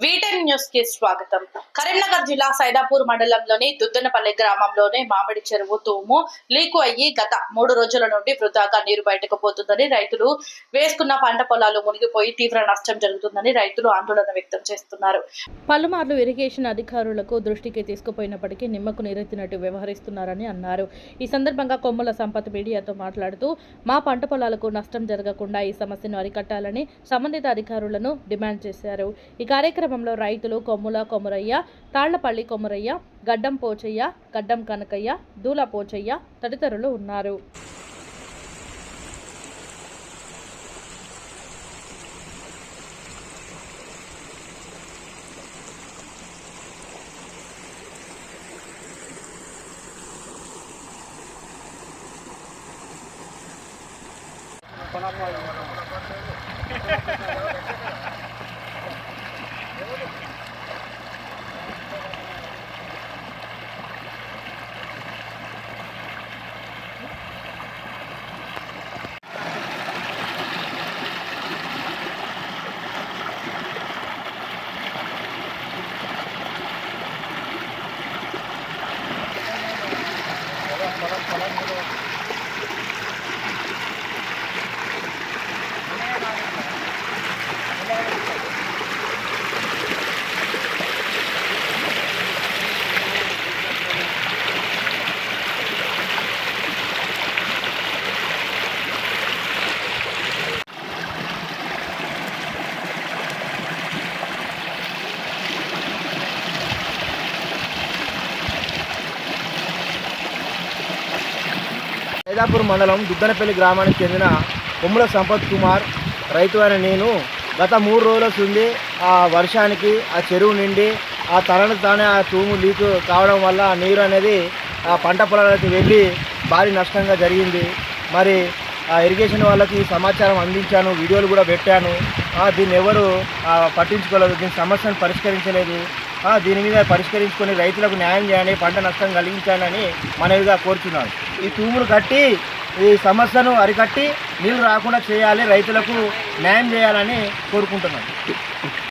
we వీటెన్ న్యూస్కి స్వాగతం. కరీంనగర్ జిల్లా సైదాపూర్ మండలంలోని దుద్దనపల్లి గ్రామంలోని మామిడి చెరువు తూము లీకు అయ్యి గత మూడు రోజుల నుండి వృధాగా నీరు బయటకు పోతుందని రైతులు వేసుకున్న పంట పొలాలు మునిగిపోయి తీవ్ర నష్టం జరుగుతుందని రైతులు ఆందోళన వ్యక్తం చేస్తున్నారు. పలుమార్లు ఇరిగేషన్ అధికారులకు దృష్టికి తీసుకుపోయినప్పటికీ నిమ్మకు నీరెత్తినట్టు వ్యవహరిస్తున్నారని అన్నారు. ఈ సందర్భంగా కొమ్ముల సంపత్ మీడియాతో మాట్లాడుతూ మా పంట పొలాలకు నష్టం జరగకుండా ఈ సమస్యను అరికట్టాలని సంబంధిత అధికారులను డిమాండ్ చేశారు. ఈ కార్యక్రమంలో రైతులు కొమ్ముల కొమురయ్య తాళ్ళపల్లి కొమురయ్య గడ్డం పోచయ్య గడ్డం కనకయ్య దూల పోచయ్య తదితరులు ఉన్నారు. సైదాపూర్ మండలం దుద్దనపల్లి గ్రామానికి చెందిన కొమ్ముల సంపత్ కుమార్. రైతు అయిన నేను గత మూడు రోజుల నుండి ఆ వర్షానికి ఆ చెరువు నిండి ఆ తనను తానే ఆ తూము లీకు కావడం వల్ల ఆ నీరు అనేది ఆ పంట పొలాలకు వెళ్ళి భారీ నష్టంగా జరిగింది. మరి ఆ ఇరిగేషన్ వాళ్ళకి సమాచారం అందించాను వీడియోలు కూడా పెట్టాను. దీన్ని ఎవరు పట్టించుకోలేదు దీని సమస్యను పరిష్కరించలేదు. దీని మీద పరిష్కరించుకొని రైతులకు న్యాయం చేయాలని పంట నష్టం కలిగించాలని మనవిగా కోరుతున్నాను ఈ తూములు కట్టి ఈ సమస్యను అరికట్టి నీళ్ళు రాకుండా చేయాలి రైతులకు న్యాయం చేయాలని కోరుకుంటున్నాను